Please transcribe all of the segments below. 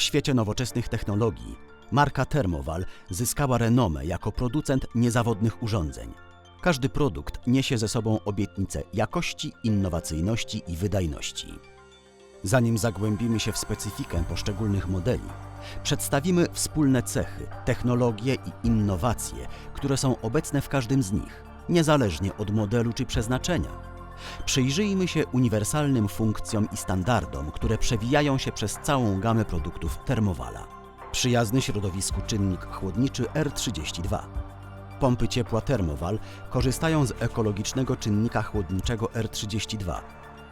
świecie nowoczesnych technologii marka Thermowal zyskała renomę jako producent niezawodnych urządzeń. Każdy produkt niesie ze sobą obietnicę jakości, innowacyjności i wydajności. Zanim zagłębimy się w specyfikę poszczególnych modeli, przedstawimy wspólne cechy, technologie i innowacje, które są obecne w każdym z nich, niezależnie od modelu czy przeznaczenia. Przyjrzyjmy się uniwersalnym funkcjom i standardom, które przewijają się przez całą gamę produktów Thermowala. Przyjazny środowisku czynnik chłodniczy R32. Pompy ciepła Thermowal korzystają z ekologicznego czynnika chłodniczego R32,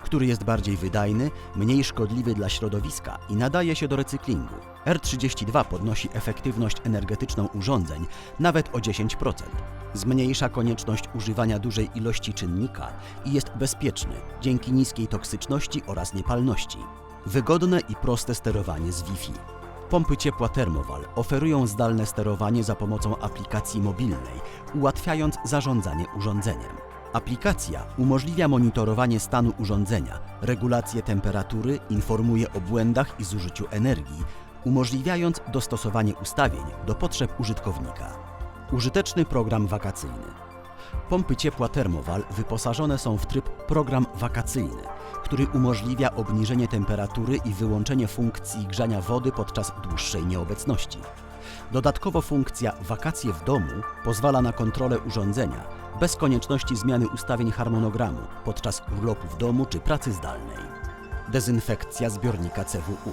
który jest bardziej wydajny, mniej szkodliwy dla środowiska i nadaje się do recyklingu. R32 podnosi efektywność energetyczną urządzeń nawet o 10%. Zmniejsza konieczność używania dużej ilości czynnika i jest bezpieczny dzięki niskiej toksyczności oraz niepalności. Wygodne i proste sterowanie z Wi-Fi. Pompy ciepła Thermowal oferują zdalne sterowanie za pomocą aplikacji mobilnej, ułatwiając zarządzanie urządzeniem. Aplikacja umożliwia monitorowanie stanu urządzenia, regulację temperatury, informuje o błędach i zużyciu energii, umożliwiając dostosowanie ustawień do potrzeb użytkownika. Użyteczny program wakacyjny. Pompy ciepła Thermowal wyposażone są w tryb program wakacyjny, który umożliwia obniżenie temperatury i wyłączenie funkcji grzania wody podczas dłuższej nieobecności. Dodatkowo funkcja wakacje w domu pozwala na kontrolę urządzenia bez konieczności zmiany ustawień harmonogramu podczas urlopu w domu czy pracy zdalnej. Dezynfekcja zbiornika CWU.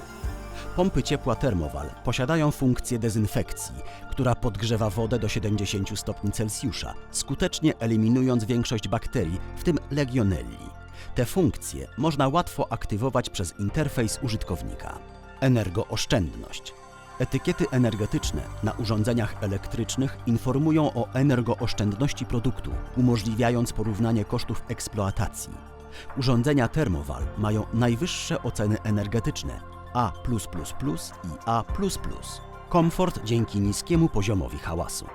Pompy ciepła Thermowal posiadają funkcję dezynfekcji, która podgrzewa wodę do 70 stopni Celsjusza, skutecznie eliminując większość bakterii, w tym legionelli. Te funkcje można łatwo aktywować przez interfejs użytkownika. Energooszczędność. Etykiety energetyczne na urządzeniach elektrycznych informują o energooszczędności produktu, umożliwiając porównanie kosztów eksploatacji. Urządzenia Thermowal mają najwyższe oceny energetyczne A++ i A++. Komfort dzięki niskiemu poziomowi hałasu.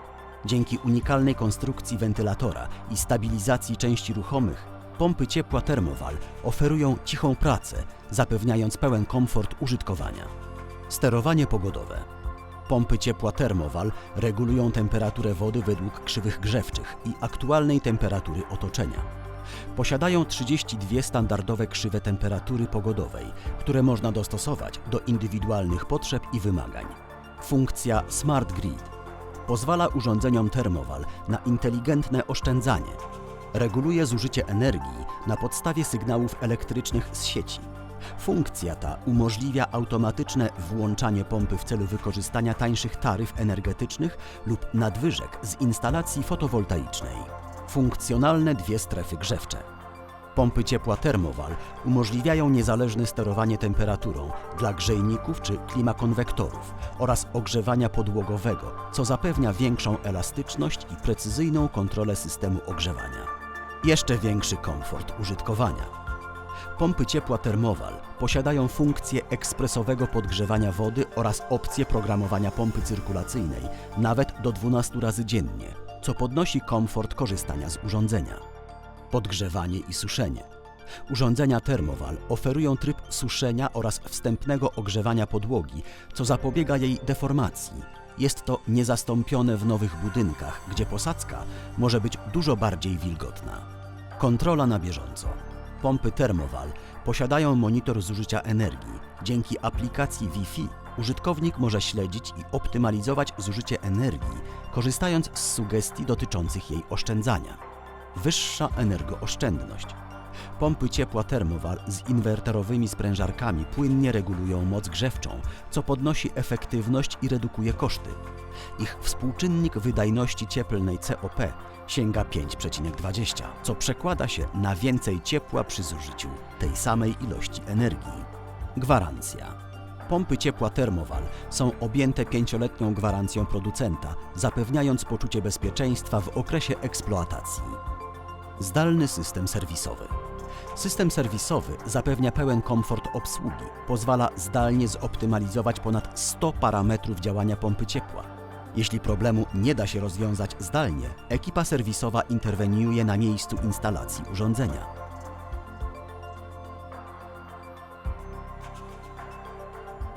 Dzięki unikalnej konstrukcji wentylatora i stabilizacji części ruchomych, pompy ciepła Thermowal oferują cichą pracę, zapewniając pełen komfort użytkowania. Sterowanie pogodowe. Pompy ciepła Thermowal regulują temperaturę wody według krzywych grzewczych i aktualnej temperatury otoczenia. Posiadają 32 standardowe krzywe temperatury pogodowej, które można dostosować do indywidualnych potrzeb i wymagań. Funkcja Smart Grid pozwala urządzeniom Thermowal na inteligentne oszczędzanie. Reguluje zużycie energii na podstawie sygnałów elektrycznych z sieci. Funkcja ta umożliwia automatyczne włączanie pompy w celu wykorzystania tańszych taryf energetycznych lub nadwyżek z instalacji fotowoltaicznej. Funkcjonalne dwie strefy grzewcze. Pompy ciepła Thermowal umożliwiają niezależne sterowanie temperaturą dla grzejników czy klimakonwektorów oraz ogrzewania podłogowego, co zapewnia większą elastyczność i precyzyjną kontrolę systemu ogrzewania. Jeszcze większy komfort użytkowania. Pompy ciepła Thermowal posiadają funkcję ekspresowego podgrzewania wody oraz opcję programowania pompy cyrkulacyjnej nawet do 12 razy dziennie, co podnosi komfort korzystania z urządzenia. Podgrzewanie i suszenie. Urządzenia Thermowal oferują tryb suszenia oraz wstępnego ogrzewania podłogi, co zapobiega jej deformacji. Jest to niezastąpione w nowych budynkach, gdzie posadzka może być dużo bardziej wilgotna. Kontrola na bieżąco. Pompy Thermowal posiadają monitor zużycia energii. Dzięki aplikacji Wi-Fi użytkownik może śledzić i optymalizować zużycie energii, korzystając z sugestii dotyczących jej oszczędzania. Wyższa energooszczędność. Pompy ciepła Thermowal z inwerterowymi sprężarkami płynnie regulują moc grzewczą, co podnosi efektywność i redukuje koszty. Ich współczynnik wydajności cieplnej COP sięga 5,20, co przekłada się na więcej ciepła przy zużyciu tej samej ilości energii. Gwarancja. Pompy ciepła Thermowal są objęte pięcioletnią gwarancją producenta, zapewniając poczucie bezpieczeństwa w okresie eksploatacji. Zdalny system serwisowy. System serwisowy zapewnia pełen komfort obsługi, pozwala zdalnie zoptymalizować ponad 100 parametrów działania pompy ciepła. Jeśli problemu nie da się rozwiązać zdalnie, ekipa serwisowa interweniuje na miejscu instalacji urządzenia.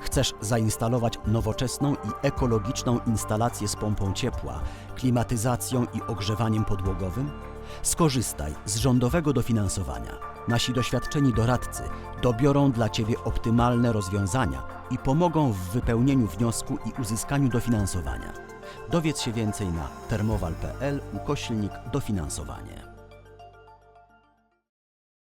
Chcesz zainstalować nowoczesną i ekologiczną instalację z pompą ciepła, klimatyzacją i ogrzewaniem podłogowym? Skorzystaj z rządowego dofinansowania. Nasi doświadczeni doradcy dobiorą dla Ciebie optymalne rozwiązania i pomogą w wypełnieniu wniosku i uzyskaniu dofinansowania. Dowiedz się więcej na termowal.pl ukośnik dofinansowanie.